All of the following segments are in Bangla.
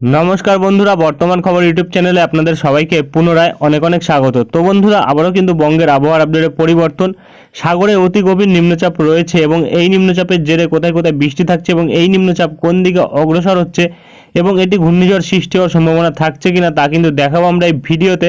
নমস্কার বন্ধুরা, বর্তমান খবর ইউটিউব চ্যানেলে আপনাদের সবাইকে পুনরায় অনেক অনেক স্বাগত। তো বন্ধুরা, আবারও কিন্তু বঙ্গের আবহাওয়ার আপডেটে পরিবর্তন। সাগরে অতি গভীর নিম্নচাপ রয়েছে এবং এই নিম্নচাপের জেরে কোথায় কোথায় বৃষ্টি থাকছে এবং এই নিম্নচাপ কোন দিকে অগ্রসর হচ্ছে এবং এটি ঘূর্ণিঝড় সৃষ্টি হওয়ার সম্ভাবনা থাকছে কিনা তা কিন্তু দেখাবো আমরা এই ভিডিওতে।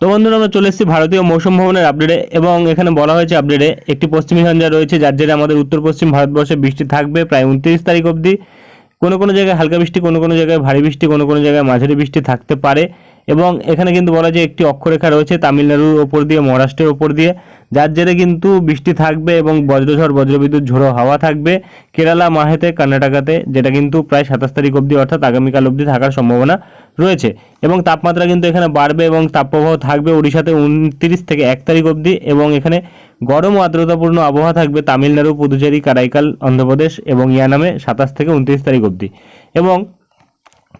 তো বন্ধুরা, আমরা চলে এসেছি ভারতীয় মৌসুম ভবনের আপডেটে এবং এখানে বলা হয়েছে আপডেটে একটি পশ্চিমী ঝঞ্ঝা রয়েছে, যার জেরে আমাদের উত্তর পশ্চিম ভারতবর্ষে বৃষ্টি থাকবে প্রায় উনত্রিশ তারিখ অবধি। কোনো কোনো জায়গায় হালকা বৃষ্টি, কোনো কোনো জায়গায় ভারী বৃষ্টি, কোনো কোনো জায়গায় মাঝারি বৃষ্টি থাকতে পারে। এবং এখানে কিন্তু বলা যায় একটি অক্ষরেখা রয়েছে, তামিলনাড়ুর ওপর দিয়ে, মহারাষ্ট্রের ওপর দিয়ে। যার জেরে কিন্তু বৃষ্টি থাকবে এবং বজ্রঝড়, বজ্রবিদ্যুৎ, ঝোড়ো হাওয়া থাকবে। কেরালা, মাহেতে, কর্ণাটকাতে, যেটা কিন্তু প্রায় সাতাশ তারিখ অবধি, অর্থাৎ আগামীকাল অবধি থাকার সম্ভাবনা রয়েছে। এবং তাপমাত্রা কিন্তু এখানে বাড়বে এবং তাপপ্রবাহ থাকবে উড়িষ্যাতে উনত্রিশ থেকে এক তারিখ অবধি এবং এখানে গরম ও আর্দ্রতাপূর্ণ আবহাওয়া থাকবে তামিলনাড়ু, পুদুচেরি, কারাইকাল, অন্ধ্রপ্রদেশ এবং ইয়ানামে সাতাশ থেকে উনত্রিশ তারিখ অবধি। এবং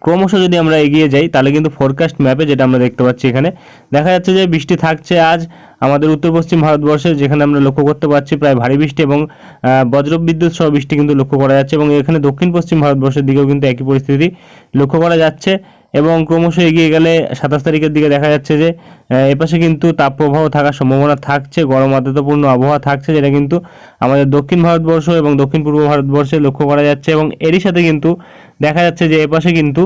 ক্রমশ যদি আমরা এগিয়ে যাই, তাহলে কিন্তু ফোরকাস্ট ম্যাপে যেটা আমরা দেখতে পাচ্ছি এখানে, দেখা যাচ্ছে যে বৃষ্টি থাকছে আজ আমাদের উত্তর পশ্চিম ভারতবর্ষে, যেখানে আমরা লক্ষ্য করতে পারছি প্রায় ভারী বৃষ্টি এবং বজ্রবিদ্যুৎ সহ বৃষ্টি কিন্তু লক্ষ্য করা যাচ্ছে এবং এখানে দক্ষিণ পশ্চিম ভারতবর্ষের দিকেও কিন্তু একই পরিস্থিতি লক্ষ্য করা যাচ্ছে এবং ক্রমশ এগিয়ে গেলে সাতাশ তারিখের দিকে দেখা যাচ্ছে যে এপাশে কিন্তু তাপপ্রবাহ থাকার সম্ভাবনা থাকছে, গরম আর্দ্রতাপূর্ণ আবহাওয়া থাকছে, যেটা কিন্তু আমাদের দক্ষিণ ভারতবর্ষ এবং দক্ষিণ পূর্ব ভারতবর্ষে লক্ষ্য করা যাচ্ছে এবং এরই সাথে কিন্তু দেখা যাচ্ছে যে এপাশে কিন্তু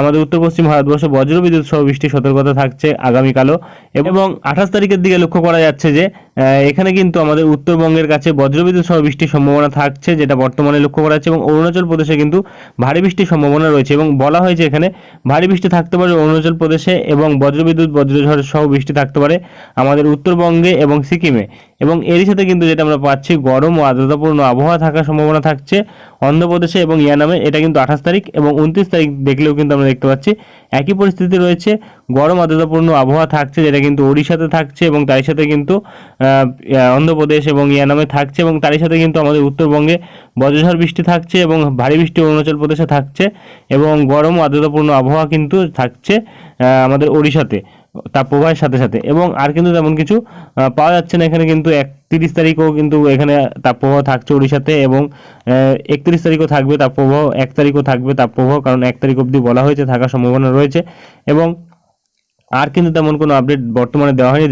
আমাদের উত্তর পশ্চিম ভারতবর্ষে বজ্রবিদ্যুৎ সহ বৃষ্টির সতর্কতা থাকছে আগামীকালও এবং আঠাশ তারিখের দিকে লক্ষ্য করা যাচ্ছে যে এখানে কিন্তু আমাদের উত্তরবঙ্গের কাছে বজ্রবিদ্যুৎ সহ বৃষ্টির সম্ভাবনা থাকছে, যেটা বর্তমানে লক্ষ্য করা যাচ্ছে এবং অরুণাচল প্রদেশে কিন্তু ভারী বৃষ্টির সম্ভাবনা রয়েছে এবং বলা হয়েছে এখানে ভারী বৃষ্টি থাকতে পারে অরুণাচল প্রদেশে এবং বজ্রবিদ্যুৎ, বজ্রঝড় সহ বৃষ্টি থাকতে পারে আমাদের উত্তরবঙ্গে এবং সিকিমে। এবং এরই সাথে কিন্তু যেটা আমরা পাচ্ছি, গরম ও আর্দ্রতাপূর্ণ আবহাওয়া থাকার সম্ভাবনা থাকছে অন্ধ্রপ্রদেশে এবং ইয়ানামে। এটা কিন্তু আঠাশ তারিখ এবং উনত্রিশ তারিখ দেখলেও কিন্তু আমরা দেখতে পাচ্ছি একই পরিস্থিতি রয়েছে। গরম আর্দ্রতাপূর্ণ আবহাওয়া থাকছে, যেটা কিন্তু ওড়িশাতে থাকছে এবং তারই সাথে কিন্তু অন্ধ্রপ্রদেশ এবং ইয়ানামে থাকছে এবং তারই সাথে কিন্তু আমাদের উত্তরবঙ্গে বজ্রঝড় বৃষ্টি থাকছে এবং ভারী বৃষ্টি অরুণাচল প্রদেশে থাকছে। এবং গরম আর্দ্রতাপূর্ণ আবহাওয়া কিন্তু থাকছে আমাদের ওড়িশাতে। তাপপ্রবাহের সাথে সাথে। এবং আর কিন্তু তেমন কিছু পাওয়া যাচ্ছে না এখানে কিন্তু একত্রিশ তারিখও কিন্তু এখানে তাপপ্রবাহ থাকছে ওড়িশাতে এবং একত্রিশ তারিখও থাকবে তাপপ্রবাহ এক তারিখও থাকবে তাপপ্রবাহ কারণ এক তারিখ অবধি বলা হয়েছে, থাকার সম্ভাবনা রয়েছে। এবং আর কিন্তু তেমন কোনো আপডেট বর্তমানে দেওয়া হয়নি।